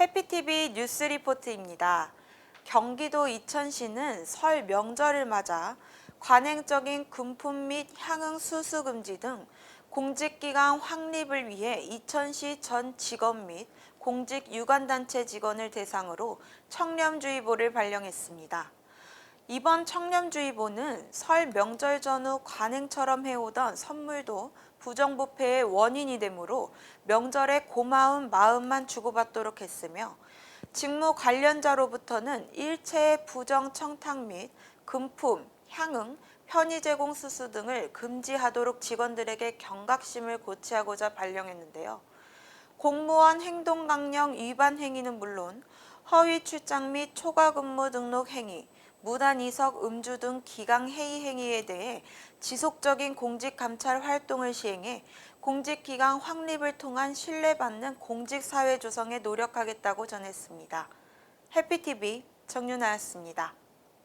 해피TV 뉴스 리포트입니다. 경기도 이천시는 설 명절을 맞아 관행적인 금품 및 향응 수수 금지 등 공직기관 확립을 위해 이천시 전 직원 및 공직 유관단체 직원을 대상으로 청렴주의보를 발령했습니다. 이번 청렴주의보는 설 명절 전후 관행처럼 해오던 선물도 부정부패의 원인이 되므로 명절에 고마운 마음만 주고받도록 했으며 직무 관련자로부터는 일체의 부정 청탁 및 금품, 향응, 편의 제공 수수 등을 금지하도록 직원들에게 경각심을 고취하고자 발령했는데요. 공무원 행동강령 위반 행위는 물론 허위 출장 및 초과 근무 등록 행위, 무단 이석 음주 등 기강 해이 행위에 대해 지속적인 공직 감찰 활동을 시행해 공직기관 확립을 통한 신뢰받는 공직 사회 조성에 노력하겠다고 전했습니다. 해피TV 정윤아였습니다.